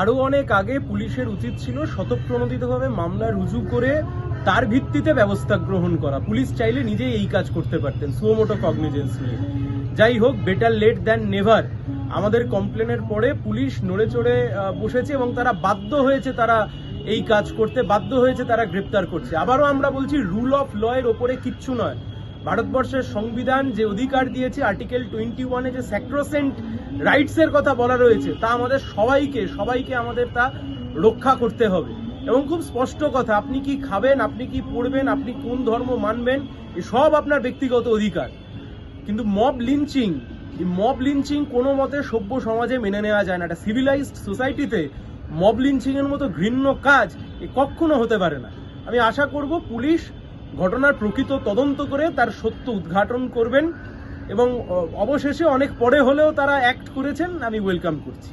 আরও অনেক আগে পুলিশের উচিত ছিল স্বতঃপ্রণোদিতভাবে মামলা রুজু করে তার ভিত্তিতে ব্যবস্থা গ্রহণ করা। পুলিশ চাইলে নিজেই এই কাজ করতে পারতেন সুমোটো কগনিজেন্স নিয়ে। যাই হোক বেটার লেট দ্যান নেভার আমাদের কমপ্লেনের পরে পুলিশ নড়ে চড়ে বসেছে এবং তারা বাধ্য হয়েছে তারা এই কাজ করতে, বাধ্য হয়েছে তারা গ্রেপ্তার করছে আবারও আমরা বলছি রুল অফ ল এর ওপরে কিচ্ছু নয়। ভারতবর্ষের সংবিধান যে অধিকার দিয়েছে আর্টিকেল টোয়েন্টি ওয়ানে যে স্যাক্রোসেন্ট রাইটসের কথা বলা রয়েছে, তা আমাদের সবাইকে সবাইকে আমাদের তা রক্ষা করতে হবে। এবং খুব স্পষ্ট কথা, আপনি কি খাবেন, আপনি কি পড়বেন, আপনি কোন ধর্ম মানবেন সব আপনার ব্যক্তিগত অধিকার। কিন্তু মব লিঞ্চিং মব লিঞ্চিং কোনো মতে সভ্য সমাজে মেনে নেওয়া যায় না। একটা সিভিলাইজড সোসাইটিতে মব লিঞ্চিং এর মতো ঘৃণ্য কাজ এ কখনো হতে পারে না। আমি আশা করব পুলিশ ঘটনার প্রকৃত তদন্ত করে তার সত্য উদ্ঘাটন করবেন এবং অবশেষে অনেক পরে হলেও তারা অ্যাক্ট করেছেন, আমি ওয়েলকাম করছি।